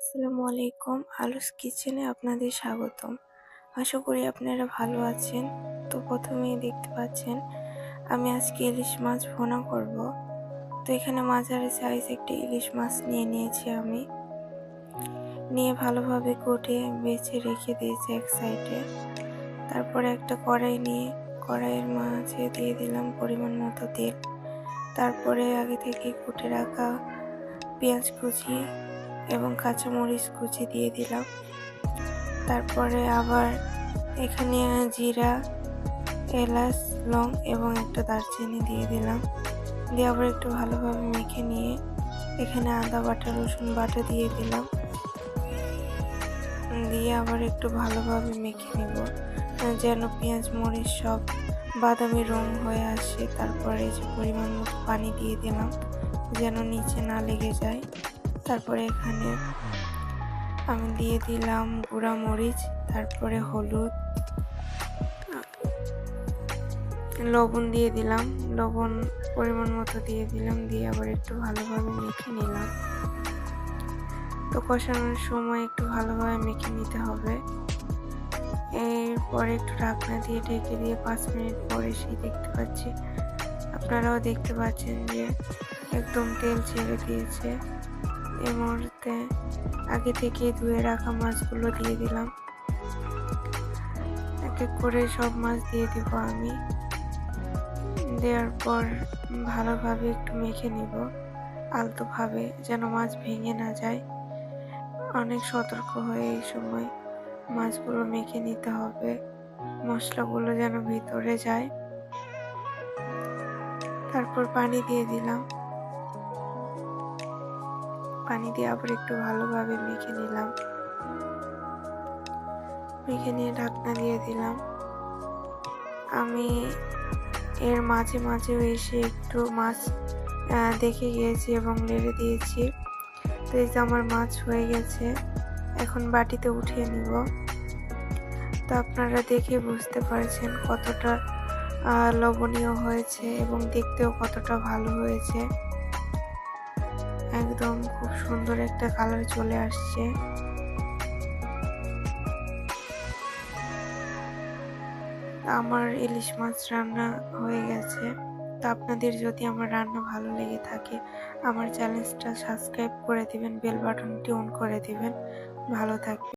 আসসালামু আলাইকুম। আলুস কিচেনে আপনাদের স্বাগতম। আশা করি আপনারা ভালো আছেন। তো প্রথমেই দেখতে পাচ্ছেন, আমি আজকে ইলিশ মাছ ভোনা করব। তো এখানে মাঝারি সাইজ একটি ইলিশ মাছ নিয়ে নিয়েছি আমি। নিয়ে ভালোভাবে কুটে, বেছে রেখে দিয়েছি এক সাইডে তারপরে একটা কড়াই নিয়ে, কড়াইয়ের মাঝে দিয়ে দিলাম পরিমাণ মতো তেল। তারপরে আগে থেকে কুটে রাখা পেঁয়াজ কুচি এবং কাঁচামরিচ কুচি দিয়ে দিলাম। তারপরে আবার এখানে জিরা, এলাচ, লং এবং একটা দারচিনি দিয়ে দিলাম। দিয়ে আবার একটু ভালোভাবে মেখে নিয়ে এখানে আদা, বাটা, রসুন বাটা দিয়ে দিলাম। দিয়ে আবার একটু ভালোভাবে মেখে নেব। যেন পেঁয়াজ, মরিচ সব বাদামি রং হয়ে আসে। তারপরে যে পরিমাণ মতো পানি দিয়ে দিলাম, যেন নিচে না লেগে যায়। তারপরে এখানে আমি দিয়ে দিলাম গুঁড়া মরিচ, তারপরে হলুদ, লবণ দিয়ে দিলাম, লবণ পরিমাণ মতো দিয়ে দিলাম, দিয়ে আবার একটু ভালোভাবে মেখে নিলাম। তো কষানোর সময় একটু ভালোভাবে মেখে নিতে হবে। এরপরে একটু ঢাকনা দিয়ে ঢেকে দিয়ে পাঁচ মিনিট পরে সেই দেখতে পাচ্ছি, আপনারাও দেখতে পাচ্ছেন যে একদম তেল ছেড়ে দিয়েছে। এই মুহূর্তে আগে থেকে ধুয়ে রাখা মাছগুলো দিয়ে দিলাম। এক এক করে সব মাছ দিয়ে দিব আমি। দেওয়ার পর ভালোভাবে একটু মেখে নিব, আলতোভাবে যেন মাছ ভেঙে না যায়। অনেক সতর্ক হয়ে এই সময় মাছগুলো মেখে নিতে হবে, মশলাগুলো যেন ভিতরে যায়। তারপর পানি দিয়ে দিলাম। পানি দিয়ে আবার একটু ভালোভাবে মেখে নিলাম। মেখে নিয়ে ঢাকনা দিয়ে দিলাম। আমি এর মাঝে মাঝেও এসে একটু মাছ দেখে গিয়েছি এবং নেড়ে দিয়েছি। তো এই যে আমার মাছ হয়ে গেছে, এখন বাটিতে উঠিয়ে নিব। তো আপনারা দেখে বুঝতে পারছেন কতটা লবণীয় হয়েছে এবং দেখতেও কতটা ভালো হয়েছে। একদম খুব সুন্দর একটা কালার চলে আসছে। আমার ইলিশ মাছ রান্না হয়ে গেছে। তো আপনাদের যদি আমার রান্না ভালো লেগে থাকে, আমার চ্যানেলটা সাবস্ক্রাইব করে দিবেন, বেল বাটনটি অন করে দিবেন। ভালো থাকবে